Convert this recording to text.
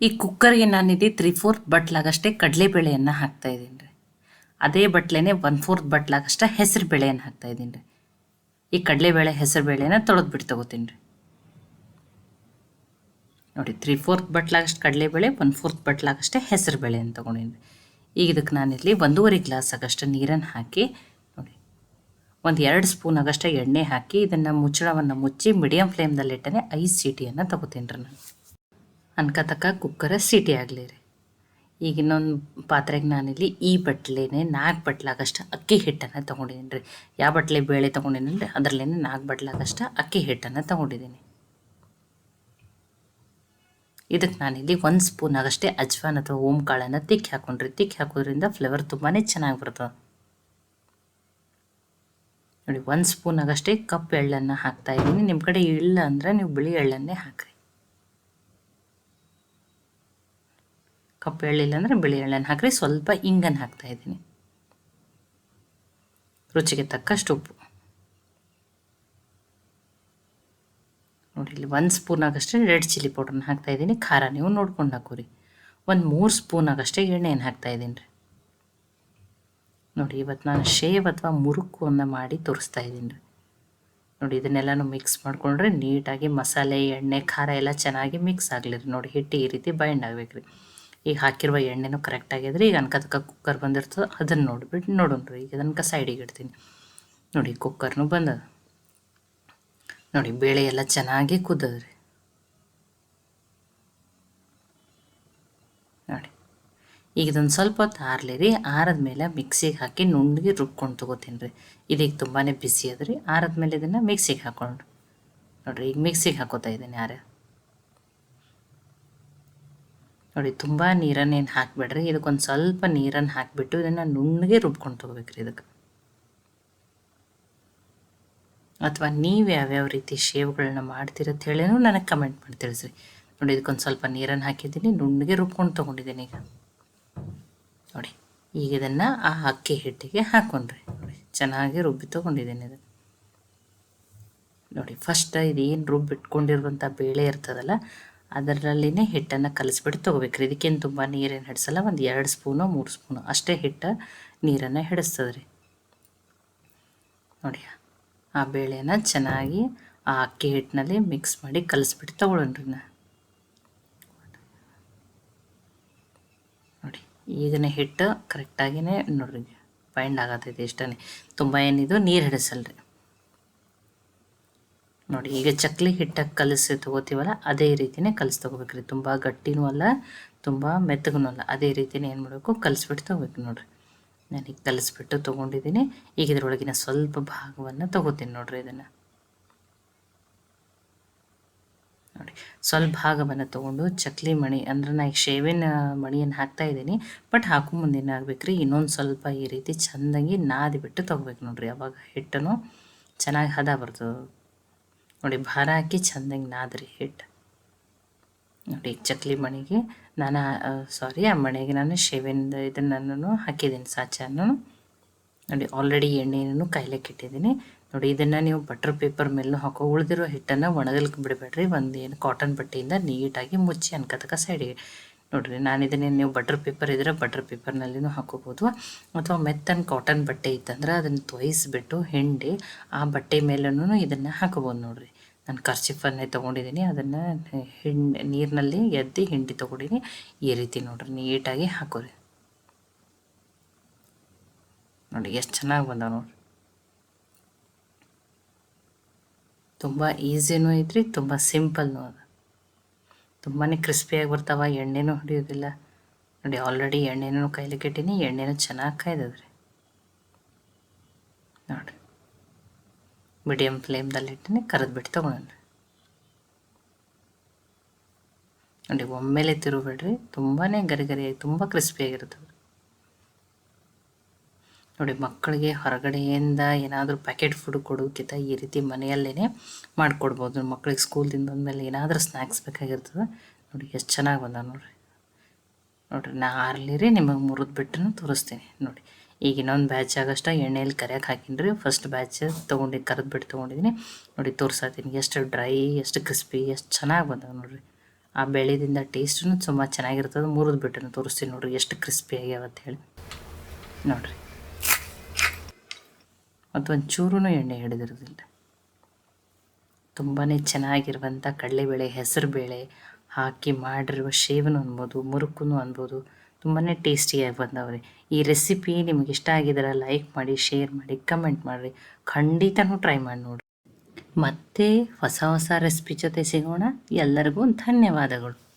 ಈ ಕುಕ್ಕರ್ಗೆ ನಾನಿಲ್ಲಿ ತ್ರೀ ಫೋರ್ತ್ ಬಟ್ಲಾಗಷ್ಟೇ ಕಡಲೆಬೇಳೆಯನ್ನು ಹಾಕ್ತಾ ಇದ್ದೀನಿ ರೀ. ಅದೇ ಬಟ್ಲೆನೇ ಒನ್ ಫೋರ್ತ್ ಬಟ್ಲಾಗಷ್ಟೇ ಹೆಸರು ಬೇಳೆಯನ್ನು ಹಾಕ್ತಾ ಇದ್ದೀನಿ ರೀ. ಈ ಕಡಲೆಬೇಳೆ ಹೆಸರು ಬೇಳೆನ ತೊಳೆದು ಬಿಟ್ಟು ತೊಗೋತೀನಿ ರೀ. ನೋಡಿ ತ್ರೀ ಫೋರ್ತ್ ಬಟ್ಲಾಗಷ್ಟು ಕಡಲೆಬೇಳೆ ಒನ್ ಫೋರ್ತ್ ಬಟ್ಲಾಗಷ್ಟೇ ಹೆಸರು ಬೇಳೆಯನ್ನು ತೊಗೊಂಡಿನಿ ಈಗ ಇದಕ್ಕೆ ನಾನಿಲ್ಲಿ ಒಂದೂವರೆ ಗ್ಲಾಸ್ ಆಗಷ್ಟು ನೀರನ್ನು ಹಾಕಿ, ನೋಡಿ, ಒಂದು ಎರಡು ಸ್ಪೂನ್ ಆಗಷ್ಟೇ ಎಣ್ಣೆ ಹಾಕಿ ಇದನ್ನು ಮುಚ್ಚಳವನ್ನು ಮುಚ್ಚಿ ಮೀಡಿಯಮ್ ಫ್ಲೇಮ್ದಲ್ಲಿಟ್ಟನೆ ಐದು ಸೀಟಿಯನ್ನು ತೊಗೋತೀನಿ ರೀ ನಾನು. ಅನ್ಕತಕ್ಕ ಕುಕ್ಕರ ಸೀಟಿ ಆಗಲಿ ರೀ. ಈಗ ಇನ್ನೊಂದು ಪಾತ್ರೆಗೆ ನಾನಿಲ್ಲಿ ಈ ಬಟ್ಲೇನೆ ನಾಲ್ಕು ಬಟ್ಲಾಗಷ್ಟು ಅಕ್ಕಿ ಹಿಟ್ಟನ್ನು ತೊಗೊಂಡಿದ್ದೀನಿ ರೀ. ಯಾವ ಬಟ್ಲೆ ಬೇಳೆ ತೊಗೊಂಡಿದ್ದೀನಿ ರೀ ಅದರಲ್ಲೇ ನಾಲ್ಕು ಬಟ್ಲಾಗಷ್ಟು ಅಕ್ಕಿ ಹಿಟ್ಟನ್ನು ತೊಗೊಂಡಿದ್ದೀನಿ ಇದಕ್ಕೆ ನಾನಿಲ್ಲಿ ಒಂದು ಸ್ಪೂನ್ ಆಗಷ್ಟೇ ಅಜ್ವಾನ್ ಅಥವಾ ಓಮ್ ಕಾಳನ್ನು ತಿಕ್ಕಿ ಹಾಕೊಂಡ್ರಿ. ತಿಕ್ಕಿ ಹಾಕೋದ್ರಿಂದ ಫ್ಲೇವರ್ ತುಂಬಾ ಚೆನ್ನಾಗಿ ಬರ್ತದೆ. ನೋಡಿ, ಒಂದು ಸ್ಪೂನ್ ಆಗಷ್ಟೇ ಕಪ್ ಎಳ್ಳನ್ನು ಹಾಕ್ತಾ ಇದ್ದೀನಿ. ನಿಮ್ಮ ಕಡೆ ಇಲ್ಲ ಅಂದರೆ ನೀವು ಬಿಳಿ ಎಳ್ಳನ್ನೇ ಹಾಕ್ರಿ. ಕಪ್ಪು ಎಳ್ಳು ಅಂದರೆ ಬಿಳಿ ಎಳ್ಳನ್ನು ಹಾಕ್ರಿ. ಸ್ವಲ್ಪ ಇಂಗನ್ನು ಹಾಕ್ತಾ ಇದ್ದೀನಿ. ರುಚಿಗೆ ತಕ್ಕಷ್ಟು ಉಪ್ಪು. ನೋಡಿ, ಇಲ್ಲಿ ಒಂದು ಸ್ಪೂನ್ ಆಗಷ್ಟೇ ರೆಡ್ ಚಿಲ್ಲಿ ಪೌಡ್ರನ್ನ ಹಾಕ್ತಾ ಇದ್ದೀನಿ. ಖಾರ ನೀವು ನೋಡ್ಕೊಂಡು ಹಾಕೋರಿ. ಒಂದು ಮೂರು ಸ್ಪೂನ್ ಆಗಷ್ಟೇ ಎಣ್ಣೆಯನ್ನು ಹಾಕ್ತಾ ಇದ್ದೀನಿ ರೀ. ನೋಡಿ ಇವತ್ತು ನಾನು ಶೇವ್ ಅಥವಾ ಮುರುಕುವನ್ನು ಮಾಡಿ ತೋರಿಸ್ತಾ ಇದ್ದೀನಿ ರೀ. ನೋಡಿ, ಇದನ್ನೆಲ್ಲನೂ ಮಿಕ್ಸ್ ಮಾಡಿಕೊಂಡ್ರೆ ನೀಟಾಗಿ ಮಸಾಲೆ, ಎಣ್ಣೆ, ಖಾರ ಎಲ್ಲ ಚೆನ್ನಾಗಿ ಮಿಕ್ಸ್ ಆಗಲಿ ರೀ. ನೋಡಿ, ಹಿಟ್ಟು ಈ ರೀತಿ ಬೈಂಡ್ ಆಗಬೇಕು ರೀ ಈಗ ಹಾಕಿರುವ ಎಣ್ಣೆನೂ ಕರೆಕ್ಟ್ ಆಗಿದ್ರೆ ಈಗ ಅನ್ಕತಕ್ಕ ಕುಕ್ಕರ್ ಬಂದಿರ್ತದೆ, ಅದನ್ನು ನೋಡಿಬಿಟ್ಟು ನೋಡೋಣ ರೀ. ಈಗ ಅದನ್ಕ ಸೈಡಿಗೆ ಇಡ್ತೀನಿ. ನೋಡಿ ಕುಕ್ಕರ್ನು ಬಂದದ. ನೋಡಿ ಬೇಳೆ ಎಲ್ಲ ಚೆನ್ನಾಗಿ ಕುದ್ದದ್ರಿ ನೋಡಿ. ಈಗ ಇದೊಂದು ಸ್ವಲ್ಪ ಹೊತ್ತು ಆರಲಿ ರೀ. ಆರದ್ಮೇಲೆ ಮಿಕ್ಸಿಗೆ ಹಾಕಿ ನುಣ್ಣಗೆ ರುಬ್ಕೊಂಡು ತೊಗೋತೀನಿ ರೀ. ಇದೀಗ ತುಂಬಾ ಬಿಸಿ ಅದ್ರಿ ಆರದ್ಮೇಲೆ ಇದನ್ನು ಮಿಕ್ಸಿಗೆ ಹಾಕೊಂಡು ನೋಡಿರಿ ಈಗ ಮಿಕ್ಸಿಗೆ ಹಾಕೋತಾ ಇದ್ದೀನಿ ಆರ ನೋಡಿ, ತುಂಬ ನೀರನ್ನೇನು ಹಾಕ್ಬೇಡ್ರಿ. ಇದಕ್ಕೊಂದು ಸ್ವಲ್ಪ ನೀರನ್ನು ಹಾಕಿಬಿಟ್ಟು ಇದನ್ನು ನುಣ್ಣಗೆ ರುಬ್ಕೊಂಡು ತೊಗೋಬೇಕ್ರಿ ಇದಕ್ಕೆ. ಅಥವಾ ನೀವು ಯಾವ್ಯಾವ ರೀತಿ ಶೇವ್ಗಳನ್ನ ಮಾಡ್ತೀರತ್ತ ಹೇಳಿನೂ ನನಗೆ ಕಮೆಂಟ್ ಮಾಡಿ ತಿಳಿಸ್ರಿ. ನೋಡಿ, ಇದಕ್ಕೊಂದು ಸ್ವಲ್ಪ ನೀರನ್ನು ಹಾಕಿದ್ದೀನಿ, ನುಣ್ಣಗೆ ರುಬ್ಕೊಂಡು ತೊಗೊಂಡಿದ್ದೀನಿ ಈಗ. ನೋಡಿ, ಈಗ ಇದನ್ನು ಆ ಅಕ್ಕಿ ಹಿಟ್ಟಿಗೆ ಹಾಕೊಂಡ್ರಿ. ನೋಡಿ, ಚೆನ್ನಾಗಿ ರುಬ್ಬಿ ತೊಗೊಂಡಿದ್ದೀನಿ ಇದು ನೋಡಿ ಫಸ್ಟ್ ಇದೇನು ರುಬ್ಬಿಟ್ಕೊಂಡಿರುವಂಥ ಬೇಳೆ ಇರ್ತದಲ್ಲ ಅದರಲ್ಲಿನೇ ಹಿಟ್ಟನ್ನು ಕಲಿಸ್ಬಿಟ್ಟು ತೊಗೋಬೇಕ್ರಿ. ಇದಕ್ಕೇನು ತುಂಬ ನೀರೇನು ಹಿಡಿಸಲ್ಲ, ಒಂದು ಎರಡು ಸ್ಪೂನು, ಮೂರು ಸ್ಪೂನು ಅಷ್ಟೇ ಹಿಟ್ಟು ನೀರನ್ನು ಹಿಡಿಸ್ತದೆ ರೀ ನೋಡಿ, ಆ ಬೇಳೆನ ಚೆನ್ನಾಗಿ ಆ ಅಕ್ಕಿ ಹಿಟ್ಟಿನಲ್ಲಿ ಮಿಕ್ಸ್ ಮಾಡಿ ಕಲಿಸ್ಬಿಟ್ಟು ತೊಗೊಳ್ಳೋಣ್ರಿ ನಾ. ನೋಡಿ, ಈಗನೇ ಹಿಟ್ಟು ಕರೆಕ್ಟಾಗಿಯೇ ನೋಡ್ರಿ. ಬೈಂಡ್ ಆಗತ್ತೈತೆ ಇಷ್ಟೇ ತುಂಬ ಏನಿದು, ನೀರು ಹಿಡಿಸಲ್ರಿ. ನೋಡಿ, ಈಗ ಚಕ್ಲಿ ಹಿಟ್ಟಾಗಿ ಕಲಸಿ ತೊಗೋತೀವಲ್ಲ, ಅದೇ ರೀತಿನೇ ಕಲಸಿ ತೊಗೋಬೇಕ್ರಿ. ತುಂಬ ಗಟ್ಟಿನೂ ಅಲ್ಲ, ತುಂಬ ಮೆತ್ತಗೂ ಅಲ್ಲ. ಅದೇ ರೀತಿನೇ ಏನು ಮಾಡಬೇಕು, ಕಲಿಸ್ಬಿಟ್ಟು ತೊಗೋಬೇಕು ನೋಡಿರಿ. ನಾನೀಗ ಕಲಿಸ್ಬಿಟ್ಟು ತೊಗೊಂಡಿದ್ದೀನಿ. ಈಗ ಇದರೊಳಗಿನ ಸ್ವಲ್ಪ ಭಾಗವನ್ನು ತೊಗೋತೀನಿ ನೋಡ್ರಿ ಇದನ್ನು. ನೋಡಿ, ಸ್ವಲ್ಪ ಭಾಗವನ್ನು ತೊಗೊಂಡು ಚಕ್ಲಿ ಮಣಿ, ಅಂದ್ರೆ ನಾ ಈಗ ಶೇವಿನ ಮಣಿಯನ್ನು ಹಾಕ್ತಾ ಇದ್ದೀನಿ. ಬಟ್ ಹಾಕೋ ಮುಂದೆ ಆಗ್ಬೇಕ್ರಿ, ಇನ್ನೊಂದು ಸ್ವಲ್ಪ ಈ ರೀತಿ ಚೆಂದಾಗಿ ನಾದಿ ಬಿಟ್ಟು ತೊಗೋಬೇಕು ನೋಡ್ರಿ. ಅವಾಗ ಹಿಟ್ಟನು ಚೆನ್ನಾಗಿ ಹದ ಬರ್ತದೆ. ನೋಡಿ, ಭಾರ ಹಾಕಿ ಚೆಂದಾಗಿ ನಾದ್ರಿ ಹಿಟ್ಟು ನೋಡಿ, ಚಕ್ಲಿ ಮಣಿಗೆ ನಾನು ಸಾರಿ ಆ ಮಣಿಗೆ ನಾನು ಶೇವಿಂದ ಇದನ್ನು ಹಾಕಿದ್ದೀನಿ ಸಾಚಾನು ನೋಡಿ ಆಲ್ರೆಡಿ ಎಣ್ಣೆಯನ್ನು ಕಾಯ್ಲಿಕ್ಕೆ ಇಟ್ಟಿದ್ದೀನಿ ನೋಡಿ, ಇದನ್ನು ನೀವು ಬಟರ್ ಪೇಪರ್ ಮೇಲೂ ಹಾಕೋ ಉಳಿದಿರೋ ಹಿಟ್ಟನ್ನು ಒಣಗಲಿಕ್ಕೆ ಬಿಡಬೇಡ್ರಿ. ಒಂದು ಏನು ಕಾಟನ್ ಬಟ್ಟೆಯಿಂದ ನೀಟಾಗಿ ಮುಚ್ಚಿ, ಅನ್ಕತಕ ಸೈಡಿಗೆ ನೋಡಿರಿ ನಾನು ಇದನ್ನೇ ನೀವು ಬಟರ್ ಪೇಪರ್ ಇದ್ದರೆ ಬಟರ್ ಪೇಪರ್ನಲ್ಲಿನೂ ಹಾಕೋಬೋದು. ಅಥವಾ ಮೆತ್ತನ್ ಕಾಟನ್ ಬಟ್ಟೆ ಇತ್ತಂದ್ರೆ ಅದನ್ನು ತೊಯಿಸ್ಬಿಟ್ಟು ಹಿಂಡಿ ಆ ಬಟ್ಟೆ ಮೇಲೂ ಇದನ್ನು ಹಾಕೋಬೋದು ನೋಡಿರಿ. ನಾನು ಕರ್ಚಿಫನ್ನೇ ತೊಗೊಂಡಿದ್ದೀನಿ ಅದನ್ನು ಹಿಂಡಿ ನೀರಿನಲ್ಲಿ ಎದ್ದು ಹಿಂಡಿ ತೊಗೊಂಡಿನಿ ಈ ರೀತಿ ನೋಡ್ರಿ, ನೀಟಾಗಿ ಹಾಕೋರಿ. ನೋಡಿ, ಎಷ್ಟು ಚೆನ್ನಾಗಿ ಬಂದಾವೆ ನೋಡ್ರಿ. ತುಂಬ ಈಸಿನೂ ಐತ್ರಿ, ತುಂಬ ಸಿಂಪಲ್ನೂ ಅದ. ತುಂಬಾ ಕ್ರಿಸ್ಪಿಯಾಗಿ ಬರ್ತಾವ, ಎಣ್ಣೆನೂ ಹಿಡಿಯೋದಿಲ್ಲ. ನೋಡಿ ಆಲ್ರೆಡಿ ಎಣ್ಣೆನೂ ಕೈಲಿಕ್ಕೆ ಇಟ್ಟೀನಿ, ಎಣ್ಣೆನೂ ಚೆನ್ನಾಗಿ ಕಾಯ್ದದ್ರಿ. ನೋಡಿರಿ ಮೀಡಿಯಮ್ ಫ್ಲೇಮ್ದಲ್ಲಿ ಇಟ್ಟಿನಿ, ಕರೆದು ಬಿಟ್ಟು ತೊಗೊಳೋಣ ನೋಡಿ, ಒಮ್ಮೆಲೆ ತಿರುಗಬೇಡ್ರಿ ತುಂಬಾ ಗರಿ ಗರಿಯಾಗಿ, ತುಂಬ ಕ್ರಿಸ್ಪಿಯಾಗಿರ್ತದೆ ನೋಡಿ, ಮಕ್ಕಳಿಗೆ ಹೊರಗಡೆಯಿಂದ ಏನಾದರೂ ಪ್ಯಾಕೆಟ್ ಫುಡ್ ಕೊಡೋಕ್ಕಿಂತ ಈ ರೀತಿ ಮನೆಯಲ್ಲೇ ಮಾಡಿಕೊಡ್ಬೋದು. ಮಕ್ಕಳಿಗೆ ಸ್ಕೂಲ್ದಿಂದ ಬಂದಮೇಲೆ ಏನಾದರೂ ಸ್ನ್ಯಾಕ್ಸ್ ಬೇಕಾಗಿರ್ತದೆ. ನೋಡಿ, ಎಷ್ಟು ಚೆನ್ನಾಗಿ ಬಂದ ನೋಡಿರಿ. ನೋಡಿರಿ, ನಾ ಆರ್ಲಿರಿ ನಿಮಗೆ ಮುರಿದು ಬಿಟ್ಟು ತೋರಿಸ್ತೀನಿ. ನೋಡಿ, ಈಗ ಇನ್ನೊಂದು ಬ್ಯಾಚ್ ಆಗಷ್ಟ ಎಣ್ಣೆಯಲ್ಲಿ ಕರಿಯಕ್ಕೆ ಹಾಕಿನ್ರಿ ಫಸ್ಟ್ ಬ್ಯಾಚ್ ತೊಗೊಂಡು ಕರೆದು ಬಿಟ್ಟು ತೊಗೊಂಡಿದ್ದೀನಿ ನೋಡಿ ತೋರ್ಸತ್ತೀನಿ ಎಷ್ಟು ಡ್ರೈ ಎಷ್ಟು ಕ್ರಿಸ್ಪಿ ಎಷ್ಟು ಚೆನ್ನಾಗಿ ಬಂದವೆ ನೋಡಿರಿ. ಆ ಬೆಳೆದಿಂದ ಟೇಸ್ಟೂ ತುಂಬ ಚೆನ್ನಾಗಿರ್ತದೆ. ಮುರಿದು ಬಿಟ್ಟು ತೋರಿಸ್ತೀನಿ ನೋಡಿರಿ, ಎಷ್ಟು ಕ್ರಿಸ್ಪಿ ಆಗ್ಯಾವ ಅಂತ ಹೇಳಿ. ನೋಡ್ರಿ. ಮತ್ತು ಒಂದು ಚೂರೂ ಎಣ್ಣೆ ಹಿಡಿದಿರೋದಿಲ್ಲ ತುಂಬಾ ಚೆನ್ನಾಗಿರುವಂಥ ಕಡಲೆಬೇಳೆ, ಹೆಸರುಬೇಳೆ ಹಾಕಿ ಮಾಡಿರುವ ಶೇವನು ಅನ್ಬೋದು, ಮುರುಕುನು ಅನ್ಬೋದು ತುಂಬಾ ಟೇಸ್ಟಿಯಾಗಿ ಬಂದವ್ರಿ. ಈ ರೆಸಿಪಿ ನಿಮ್ಗೆ ಇಷ್ಟ ಆಗಿದ್ರೆ ಲೈಕ್ ಮಾಡಿ, ಶೇರ್ ಮಾಡಿ, ಕಮೆಂಟ್ ಮಾಡಿರಿ ಖಂಡಿತನೂ ಟ್ರೈ ಮಾಡಿ ನೋಡಿ ಮತ್ತೆ ಹೊಸ ಹೊಸ ರೆಸಿಪಿ ಜೊತೆ ಸಿಗೋಣ. ಎಲ್ಲರಿಗೂ ಧನ್ಯವಾದಗಳು.